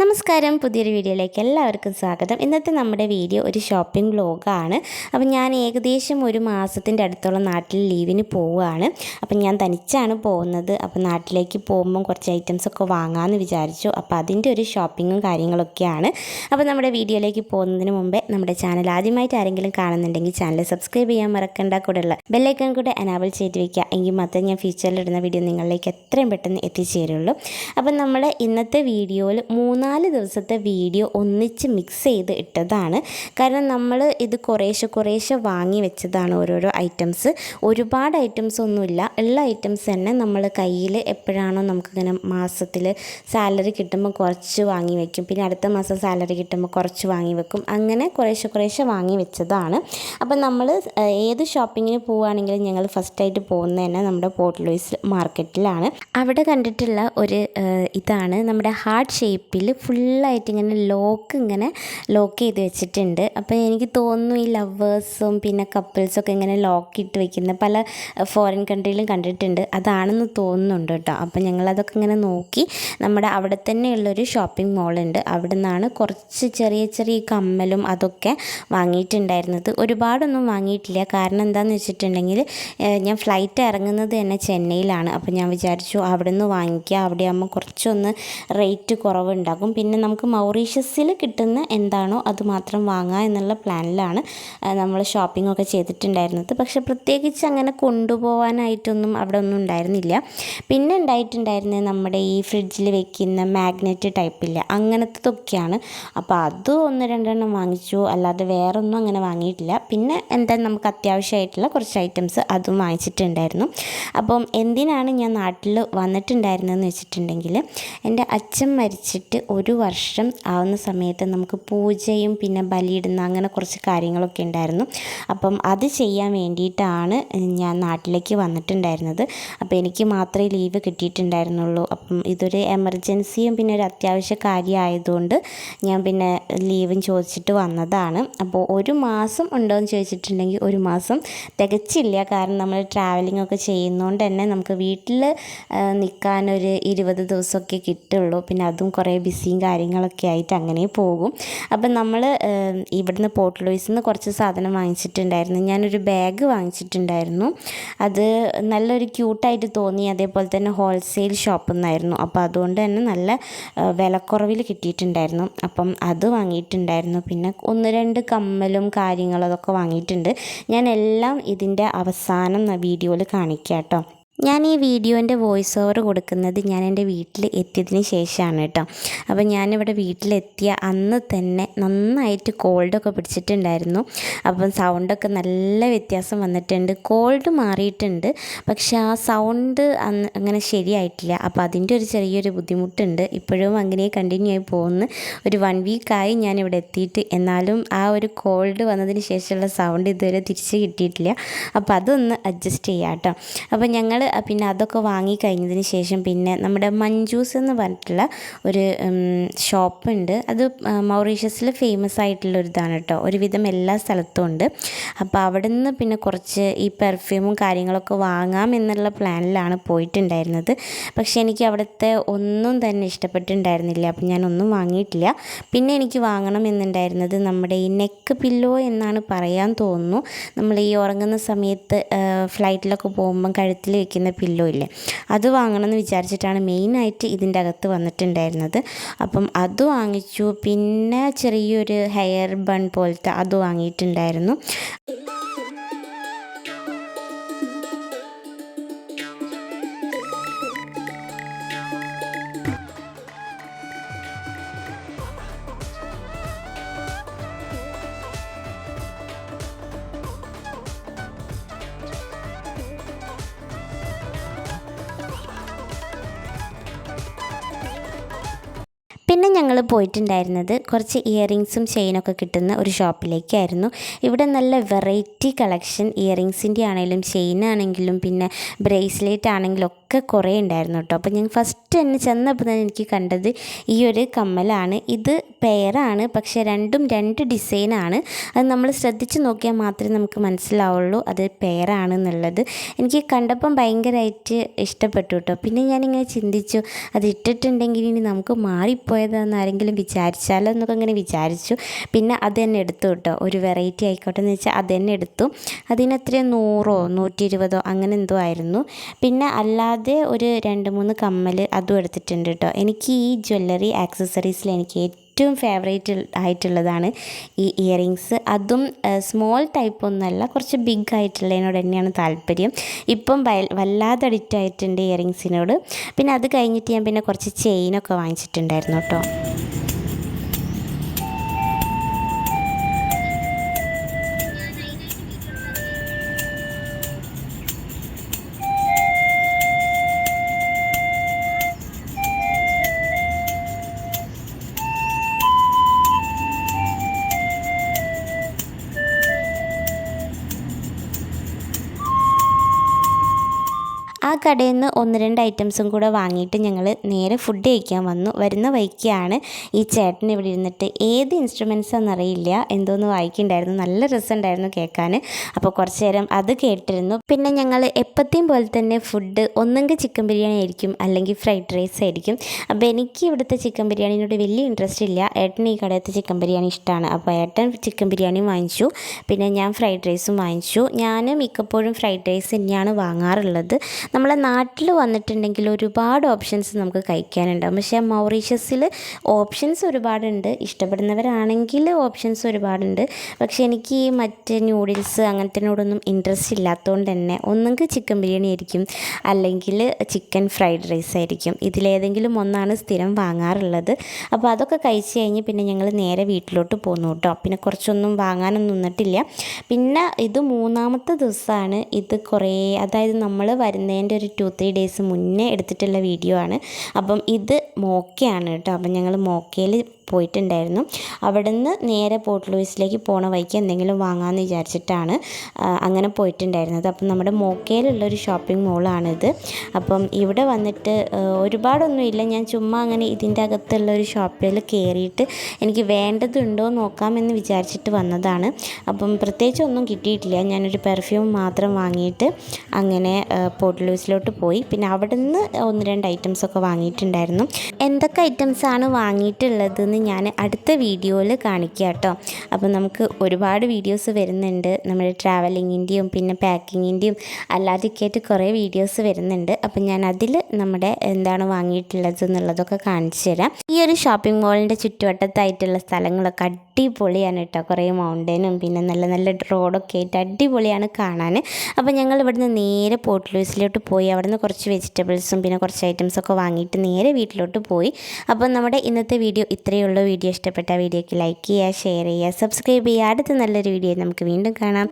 നമസ്കാരം. പുതിയൊരു വീഡിയോയിലേക്ക് എല്ലാവർക്കും സ്വാഗതം. ഇന്നത്തെ നമ്മുടെ വീഡിയോ ഒരു ഷോപ്പിംഗ് വ്ലോഗാണ്. അപ്പം ഞാൻ ഏകദേശം ഒരു മാസത്തിന്റെ അടുത്തുള്ള നാട്ടിൽ ലീവിന് പോവുകയാണ്. അപ്പം ഞാൻ തനിച്ചാണ് പോകുന്നത്. അപ്പം നാട്ടിലേക്ക് പോകുമ്പം കുറച്ച് ഐറ്റംസ് ഒക്കെ വാങ്ങാമെന്ന് വിചാരിച്ചു. അപ്പോൾ അതിന്റെ ഒരു ഷോപ്പിങ്ങും കാര്യങ്ങളൊക്കെയാണ്. അപ്പോൾ നമ്മുടെ വീഡിയോയിലേക്ക് പോകുന്നതിന് മുമ്പേ നമ്മുടെ ചാനൽ ആദ്യമായിട്ട് ആരെങ്കിലും കാണുന്നുണ്ടെങ്കിൽ ചാനൽ സബ്സ്ക്രൈബ് ചെയ്യാൻ മറക്കണ്ട. കൂടെയുള്ള ബെല്ലൈക്കൺ കൂടെ അനാബിൾ ചെയ്ത് വയ്ക്കുക എങ്കിൽ മാത്രമേ ഞാൻ ഫ്യൂച്ചറിൽ ഇടുന്ന വീഡിയോ നിങ്ങളിലേക്ക് എത്രയും പെട്ടെന്ന് എത്തിച്ചേരുള്ളൂ. അപ്പം നമ്മൾ ഇന്നത്തെ വീഡിയോയിൽ മൂന്നാൽ ദിവസത്തെ വീഡിയോ ഒന്നിച്ച് മിക്സ് ചെയ്ത് ഇട്ടതാണ്. കാരണം നമ്മൾ ഇത് കുറേശ്ശെ കുറേശ്ശെ വാങ്ങി വെച്ചതാണ് ഓരോരോ ഐറ്റംസ് ഒരുപാട് ഐറ്റംസ് ഒന്നുമില്ല. ഉള്ള ഐറ്റംസ് തന്നെ നമ്മൾ കയ്യിൽ എപ്പോഴാണോ നമുക്കിങ്ങനെ മാസത്തിൽ സാലറി കിട്ടുമ്പോൾ കുറച്ച് വാങ്ങി വെക്കും. പിന്നെ അടുത്ത മാസം സാലറി കിട്ടുമ്പോൾ കുറച്ച് വാങ്ങി വെക്കും. അങ്ങനെ കുറേശ്ശെ കുറേശ്ശെ വാങ്ങി വെച്ചതാണ്. അപ്പം നമ്മൾ ഏത് ഷോപ്പിങ്ങിന് പോവുകയാണെങ്കിലും ഞങ്ങൾ ഫസ്റ്റായിട്ട് പോകുന്നത് തന്നെ നമ്മുടെ പോർട്ട് ലൂയിസ് മാർക്കറ്റിലാണ്. അവിടെ കണ്ടിട്ടുള്ള ഒരു ഇതാണ് നമ്മുടെ ഹാർട്ട് ഷേപ്പിൽ ഫുള്ളായിട്ട് ഇങ്ങനെ ലോക്ക് ഇങ്ങനെ ലോക്ക് ചെയ്ത് വെച്ചിട്ടുണ്ട്. അപ്പോൾ എനിക്ക് തോന്നുന്നു ഈ ലവേഴ്സും പിന്നെ കപ്പിൾസൊക്കെ ഇങ്ങനെ ലോക്ക് ഇട്ട് വെക്കുന്ന പല ഫോറിൻ കൺട്രിയിലും കണ്ടിട്ടുണ്ട്. അതാണെന്ന് തോന്നുന്നുണ്ട് കേട്ടോ. അപ്പോൾ ഞങ്ങളതൊക്കെ ഇങ്ങനെ നോക്കി നമ്മുടെ അവിടെ തന്നെയുള്ളൊരു ഷോപ്പിംഗ് മോളുണ്ട് അവിടെ നിന്നാണ് കുറച്ച് ചെറിയ ചെറിയ കമ്മലും അതൊക്കെ വാങ്ങിയിട്ടുണ്ടായിരുന്നത്. ഒരുപാടൊന്നും വാങ്ങിയിട്ടില്ല. കാരണം എന്താണെന്ന് വെച്ചിട്ടുണ്ടെങ്കിൽ ഞാൻ ഫ്ലൈറ്റ് ഇറങ്ങുന്നത് തന്നെ ചെന്നൈയിലാണ്. അപ്പോൾ ഞാൻ വിചാരിച്ചു അവിടെ നിന്ന് വാങ്ങിക്കുക അവിടെ ആകുമ്പോൾ കുറച്ചൊന്ന് റേറ്റ് കുറവുണ്ടാകും. പിന്നെ നമുക്ക് മൗറീഷ്യസിൽ കിട്ടുന്ന എന്താണോ അത് മാത്രം വാങ്ങുക എന്നുള്ള പ്ലാനിലാണ് നമ്മൾ ഷോപ്പിംഗ് ഒക്കെ ചെയ്തിട്ടുണ്ടായിരുന്നത്. പക്ഷേ പ്രത്യേകിച്ച് അങ്ങനെ കൊണ്ടുപോകാനായിട്ടൊന്നും അവിടെ ഒന്നും ഉണ്ടായിരുന്നില്ല. പിന്നെ ഉണ്ടായിട്ടുണ്ടായിരുന്നത് നമ്മുടെ ഈ ഫ്രിഡ്ജിൽ വെക്കുന്ന മാഗ്നറ്റ് ടൈപ്പില്ല അങ്ങനത്തതൊക്കെയാണ്. അപ്പോൾ അത് ഒന്ന് രണ്ടെണ്ണം വാങ്ങിച്ചു അല്ലാതെ വേറെ ഒന്നും അങ്ങനെ വാങ്ങിയിട്ടില്ല. പിന്നെ എന്താ നമുക്ക് അത്യാവശ്യമായിട്ടുള്ള കുറച്ച് ഐറ്റംസ് അതും വാങ്ങിച്ചിട്ടുണ്ടായിരുന്നു. അപ്പം എന്തിനാണ് ഞാൻ നാട്ടിൽ വന്നിട്ടുണ്ടായിരുന്നതെന്ന് വെച്ചിട്ടുണ്ടെങ്കിൽ എന്റെ അച്ഛൻ മരിച്ചിട്ട് ഒരു വർഷം ആവുന്ന സമയത്ത് നമുക്ക് പൂജയും പിന്നെ ബലിയിടുന്ന അങ്ങനെ കുറച്ച് കാര്യങ്ങളൊക്കെ ഉണ്ടായിരുന്നു. അപ്പം അത് ചെയ്യാൻ വേണ്ടിയിട്ടാണ് ഞാൻ നാട്ടിലേക്ക് വന്നിട്ടുണ്ടായിരുന്നത്. അപ്പോൾ എനിക്ക് മാത്രമേ ലീവ് കിട്ടിയിട്ടുണ്ടായിരുന്നുള്ളൂ. അപ്പം ഇതൊരു എമർജൻസിയും പിന്നെ ഒരു അത്യാവശ്യ കാര്യമായതുകൊണ്ട് ഞാൻ പിന്നെ ലീവും ചോദിച്ചിട്ട് വന്നതാണ്. അപ്പോൾ ഒരു മാസം ഉണ്ടോ എന്ന് ചോദിച്ചിട്ടുണ്ടെങ്കിൽ ഒരു മാസം തികച്ചില്ല. കാരണം നമ്മൾ ട്രാവലിംഗ് ഒക്കെ ചെയ്യുന്നതുകൊണ്ട് തന്നെ നമുക്ക് വീട്ടിൽ നിൽക്കാനൊരു ഇരുപത് ദിവസമൊക്കെ കിട്ടുള്ളൂ. പിന്നെ അതും കുറേ ബിസിയും കാര്യങ്ങളൊക്കെ ആയിട്ട് അങ്ങനെ പോകും. അപ്പം നമ്മൾ ഇവിടുന്ന് പോർട്ട് ലൂയിസിൽ നിന്ന് കുറച്ച് സാധനം വാങ്ങിച്ചിട്ടുണ്ടായിരുന്നു. ഞാനൊരു ബാഗ് വാങ്ങിച്ചിട്ടുണ്ടായിരുന്നു. അത് നല്ലൊരു ക്യൂട്ടായിട്ട് തോന്നി. അതേപോലെ തന്നെ ഹോൾസെയിൽ ഷോപ്പിൽ നിന്നായിരുന്നു അപ്പോൾ അതുകൊണ്ട് തന്നെ നല്ല വിലക്കുറവിൽ കിട്ടിയിട്ടുണ്ടായിരുന്നു. അപ്പം അത് വാങ്ങിയിട്ടുണ്ടായിരുന്നു. പിന്നെ ഒന്ന് രണ്ട് കമ്മലും കാര്യങ്ങളും അതൊക്കെ വാങ്ങിയിട്ടുണ്ട്. ഞാൻ എല്ലാം ഇതിന്റെ അവസാനം വീഡിയോയിൽ കാണിക്കാം കേട്ടോ ഞാൻ ഈ വീഡിയോന്റെ വോയിസ് ഓവർ കൊടുക്കുന്നത് ഞാൻ എന്റെ വീട്ടിൽ എത്തിയതിന് ശേഷമാണ് കേട്ടോ. അപ്പോൾ ഞാനിവിടെ വീട്ടിലെത്തിയ അന്ന് തന്നെ നന്നായിട്ട് കോൾഡൊക്കെ പിടിച്ചിട്ടുണ്ടായിരുന്നു. അപ്പം സൗണ്ടൊക്കെ നല്ല വ്യത്യാസം വന്നിട്ടുണ്ട്. കോൾഡ് മാറിയിട്ടുണ്ട്. പക്ഷേ ആ സൗണ്ട് അന്ന് അങ്ങനെ ശരിയായിട്ടില്ല. അപ്പോൾ അതിന്റെ ഒരു ചെറിയൊരു ബുദ്ധിമുട്ടുണ്ട്. ഇപ്പോഴും അങ്ങനെ കണ്ടിന്യൂ ആയി പോകുന്നു. ഒരു വൺ വീക്കായി ഞാനിവിടെ എത്തിയിട്ട് എന്നാലും ആ ഒരു കോൾഡ് വന്നതിന് ശേഷമുള്ള സൗണ്ട് ഇതുവരെ തിരിച്ച് കിട്ടിയിട്ടില്ല. അപ്പോൾ അതൊന്ന് അഡ്ജസ്റ്റ് ചെയ്യാം കേട്ടോ. അപ്പോൾ ഞങ്ങൾ പിന്നെ അതൊക്കെ വാങ്ങി കഴിഞ്ഞതിന് ശേഷം പിന്നെ നമ്മുടെ മഞ്ജൂസ് എന്ന് പറഞ്ഞിട്ടുള്ള ഒരു ഷോപ്പുണ്ട്. അത് മൗറീഷ്യസിൽ ഫേമസ് ആയിട്ടുള്ള ഒരു ഇതാണ് കേട്ടോ. ഒരുവിധം എല്ലാ സ്ഥലത്തും ഉണ്ട്. അപ്പോൾ അവിടെ നിന്ന് പിന്നെ കുറച്ച് ഈ പെർഫ്യൂമും കാര്യങ്ങളൊക്കെ വാങ്ങാം എന്നുള്ള പ്ലാനിലാണ് പോയിട്ടുണ്ടായിരുന്നത്. പക്ഷേ എനിക്ക് അവിടുത്തെ ഒന്നും തന്നെ ഇഷ്ടപ്പെട്ടിട്ടുണ്ടായിരുന്നില്ല. അപ്പം ഞാനൊന്നും വാങ്ങിയിട്ടില്ല. പിന്നെ എനിക്ക് വാങ്ങണം എന്നുണ്ടായിരുന്നത് നമ്മുടെ ഈ നെക്ക് പില്ലോ എന്നാണ് പറയാൻ തോന്നുന്നു. നമ്മൾ ഈ ഉറങ്ങുന്ന സമയത്ത് ഫ്ലൈറ്റിലൊക്കെ പോകുമ്പം കഴുത്തിൽ പില്ലോ ഇല്ലേ? അത് വാങ്ങണം എന്ന് വിചാരിച്ചിട്ടാണ് മെയിനായിട്ട് ഇതിന്റെ അകത്ത് വന്നിട്ടുണ്ടായിരുന്നത്. അപ്പം അത് വാങ്ങിച്ചു. പിന്നെ ചെറിയൊരു ഹെയർ ബൺ പോലത്തെ അത് വാങ്ങിയിട്ടുണ്ടായിരുന്നു. പിന്നെ ഞങ്ങൾ പോയിട്ടുണ്ടായിരുന്നത് കുറച്ച് ഇയറിങ്സും ചെയിനൊക്കെ കിട്ടുന്ന ഒരു ഷോപ്പിലേക്കായിരുന്നു. ഇവിടെ നല്ല വെറൈറ്റി കളക്ഷൻ ഇയറിങ്സിന്റെ ആണെങ്കിലും ചെയിൻ ആണെങ്കിലും പിന്നെ ബ്രേസ്ലെറ്റ് ആണെങ്കിലും ഒക്കെ കുറേ ഉണ്ടായിരുന്നു കേട്ടോ. അപ്പോൾ ഞാൻ ഫസ്റ്റ് തന്നെ ചെന്നപ്പോൾ തന്നെ എനിക്ക് കണ്ടത് ഈ ഒരു കമ്മലാണ്. ഇത് പെയറാണ് പക്ഷേ രണ്ടും രണ്ട് ഡിസൈനാണ്. അത് നമ്മൾ ശ്രദ്ധിച്ച് നോക്കിയാൽ മാത്രമേ നമുക്ക് മനസ്സിലാവുള്ളൂ അത് പെയറാണ് എന്നുള്ളത് എനിക്ക് കണ്ടപ്പം ഭയങ്കരമായിട്ട് ഇഷ്ടപ്പെട്ടു കേട്ടോ. പിന്നെ ഞാനിങ്ങനെ ചിന്തിച്ചു അത് ഇട്ടിട്ടുണ്ടെങ്കിൽ ഇനി നമുക്ക് മാറിപ്പോയാൽ വാങ്ങിപ്പോയതെന്ന് ആരെങ്കിലും വിചാരിച്ചാലോ എന്നൊക്കെ ഇങ്ങനെ വിചാരിച്ചു. പിന്നെ അത് തന്നെ എടുത്തു കേട്ടോ ഒരു വെറൈറ്റി ആയിക്കോട്ടെ എന്ന് വെച്ചാൽ അത് തന്നെ എടുത്തു. അതിനെത്ര നൂറോ നൂറ്റി ഇരുപതോ അങ്ങനെ എന്തോ ആയിരുന്നു. പിന്നെ അല്ലാതെ ഒരു രണ്ട് മൂന്ന് കമ്മൽ അതും എടുത്തിട്ടുണ്ട് കേട്ടോ എനിക്ക് ഈ ജ്വല്ലറി ആക്സസറീസിൽ എനിക്ക് ഏറ്റവും ഫേവറേറ്റ് ആയിട്ടുള്ളതാണ് ഈ ഇയറിങ്സ് അതും സ്മോൾ ടൈപ്പ് ഒന്നല്ല കുറച്ച് ബിഗ് ആയിട്ടുള്ളതിനോട് തന്നെയാണ് താല്പര്യം. ഇപ്പം വല്ലാതെ അഡിക്റ്റ് ആയിട്ടുണ്ട് ഇയറിങ്സിനോട് പിന്നെ അത് കഴിഞ്ഞിട്ട് ഞാൻ പിന്നെ കുറച്ച് ചെയിനൊക്കെ വാങ്ങിച്ചിട്ടുണ്ടായിരുന്നു കേട്ടോ. ആ കടയിൽ നിന്ന് ഒന്ന് രണ്ട് ഐറ്റംസും കൂടെ വാങ്ങിയിട്ട് ഞങ്ങൾ നേരെ ഫുഡ് കഴിക്കാൻ വന്നു. വരുന്ന വഴിക്കാണ് ഈ ചേട്ടൻ ഇവിടെ ഇരുന്നിട്ട് ഏത് ഇൻസ്ട്രുമെൻസ് എന്നറിയില്ല എന്തോന്ന് വായിക്കുന്നുണ്ടായിരുന്നു. നല്ല രസമുണ്ടായിരുന്നു കേൾക്കാൻ അപ്പോൾ കുറച്ച് നേരം അത് കേട്ടിരുന്നു. പിന്നെ ഞങ്ങൾ എപ്പോഴത്തെയും പോലെ തന്നെ ഫുഡ് ഒന്നെങ്കിൽ ചിക്കൻ ബിരിയാണി ആയിരിക്കും. അല്ലെങ്കിൽ ഫ്രൈഡ് റൈസ് ആയിരിക്കും. അപ്പോൾ എനിക്ക് ഇവിടുത്തെ ചിക്കൻ ബിരിയാണിനോട് വലിയ ഇൻട്രസ്റ്റ് ഇല്ല. ഏട്ടന് ഈ കടയത്തെ ചിക്കൻ ബിരിയാണി ഇഷ്ടമാണ്. അപ്പോൾ ഏട്ടൻ ചിക്കൻ ബിരിയാണി വാങ്ങിച്ചു. പിന്നെ ഞാൻ ഫ്രൈഡ് റൈസും വാങ്ങിച്ചു. ഞാൻ മിക്കപ്പോഴും ഫ്രൈഡ് റൈസ് തന്നെയാണ് വാങ്ങാറുള്ളത്. നമ്മളെ നാട്ടിൽ വന്നിട്ടുണ്ടെങ്കിൽ ഒരുപാട് ഓപ്ഷൻസ് നമുക്ക് കഴിക്കാനുണ്ടാകും പക്ഷേ മൗറീഷ്യസിൽ ഓപ്ഷൻസ് ഒരുപാടുണ്ട്. ഇഷ്ടപ്പെടുന്നവരാണെങ്കിൽ ഓപ്ഷൻസ് ഒരുപാടുണ്ട്. പക്ഷേ എനിക്ക് ഈ മറ്റ് ന്യൂഡിൽസ് അങ്ങനത്തിനോടൊന്നും ഇൻട്രസ്റ്റ് ഇല്ലാത്തതുകൊണ്ട് തന്നെ ഒന്നെങ്കിൽ ചിക്കൻ ബിരിയാണി ആയിരിക്കും. അല്ലെങ്കിൽ ചിക്കൻ ഫ്രൈഡ് റൈസ് ആയിരിക്കും. ഇതിലേതെങ്കിലും ഒന്നാണ് സ്ഥിരം വാങ്ങാറുള്ളത്. അപ്പോൾ അതൊക്കെ കഴിച്ച് കഴിഞ്ഞ് പിന്നെ ഞങ്ങൾ നേരെ വീട്ടിലോട്ട് പോന്നു കേട്ടോ. പിന്നെ കുറച്ചൊന്നും വാങ്ങാനൊന്നും നിന്നിട്ടില്ല. പിന്നെ ഇത് മൂന്നാമത്തെ ദിവസമാണ് ഇത് കുറേ അതായത് നമ്മൾ വരുന്നതിന്റെ ഒരു ടു ത്രീ ഡേയ്സ് മുന്നേ എടുത്തിട്ടുള്ള വീഡിയോ ആണ്. അപ്പം ഇത് മോക്കയാണ് കേട്ടോ. അപ്പം ഞങ്ങൾ മോക്കയിൽ പോയിട്ടുണ്ടായിരുന്നു. അവിടുന്ന് നേരെ പോർട്ട് ലൂയിസിലേക്ക് പോണ വഴിക്ക് എന്തെങ്കിലും വാങ്ങാമെന്ന് വിചാരിച്ചിട്ടാണ് അങ്ങനെ പോയിട്ടുണ്ടായിരുന്നത്. അപ്പം നമ്മുടെ മോക്കയിലുള്ളൊരു ഷോപ്പിംഗ് മോളാണിത് അപ്പം ഇവിടെ വന്നിട്ട് ഒരുപാടൊന്നുമില്ല. ഞാൻ ചുമ്മാ അങ്ങനെ ഇതിന്റെ അകത്തുള്ള ഒരു ഷോപ്പിൽ കയറിയിട്ട് എനിക്ക് വേണ്ടതുണ്ടോ നോക്കാമെന്ന് വിചാരിച്ചിട്ട് വന്നതാണ്. അപ്പം പ്രത്യേകിച്ച് ഒന്നും കിട്ടിയിട്ടില്ല. ഞാനൊരു പെർഫ്യൂം മാത്രം വാങ്ങിയിട്ട് അങ്ങനെ പോർട്ട് ലൂയിസിലോട്ട് പോയി. പിന്നെ അവിടെ നിന്ന് ഒന്ന് രണ്ട് ഐറ്റംസ് ഒക്കെ വാങ്ങിയിട്ടുണ്ടായിരുന്നു. എന്തൊക്കെ ഐറ്റംസ് ആണ് ഞാൻ അടുത്ത വീഡിയോയിൽ കാണിക്കാം കേട്ടോ. അപ്പോൾ നമുക്ക് ഒരുപാട് വീഡിയോസ് വരുന്നുണ്ട്. നമ്മുടെ ട്രാവലിങ്ങിന്റെയും പിന്നെ പാക്കിങ്ങിന്റെയും അല്ലാതൊക്കെ ആയിട്ട് കുറേ വീഡിയോസ് വരുന്നുണ്ട്. അപ്പം ഞാൻ അതിൽ നമ്മുടെ എന്താണ് വാങ്ങിയിട്ടുള്ളത് എന്നുള്ളതൊക്കെ കാണിച്ചു തരാം. ഈ ഒരു ഷോപ്പിംഗ് മോളിന്റെ ചുറ്റുവട്ടത്തായിട്ടുള്ള സ്ഥലങ്ങളൊക്കെ അടിപൊളിയാണ് കേട്ടോ. കുറേ മൗണ്ടനും പിന്നെ നല്ല നല്ല റോഡൊക്കെ ആയിട്ട് അടിപൊളിയാണ് കാണാൻ. അപ്പോൾ ഞങ്ങൾ ഇവിടുന്ന് നേരെ പോർട്ട് ലൂസിലോട്ട് പോയി. അവിടുന്ന് കുറച്ച് വെജിറ്റബിൾസും പിന്നെ കുറച്ച് ഐറ്റംസൊക്കെ വാങ്ങിയിട്ട് നേരെ വീട്ടിലോട്ട് പോയി. അപ്പോൾ നമ്മുടെ ഇന്നത്തെ വീഡിയോ ഇത്രയേ ഉള്ളൂ വീഡിയോ ഇഷ്ടപ്പെട്ട വീഡിയോക്ക് ലൈക്ക് ചെയ്യുക ഷെയർ ചെയ്യുക സബ്സ്ക്രൈബ് ചെയ്യുക. അടുത്ത നല്ലൊരു വീഡിയോ നമുക്ക് വീണ്ടും കാണാം.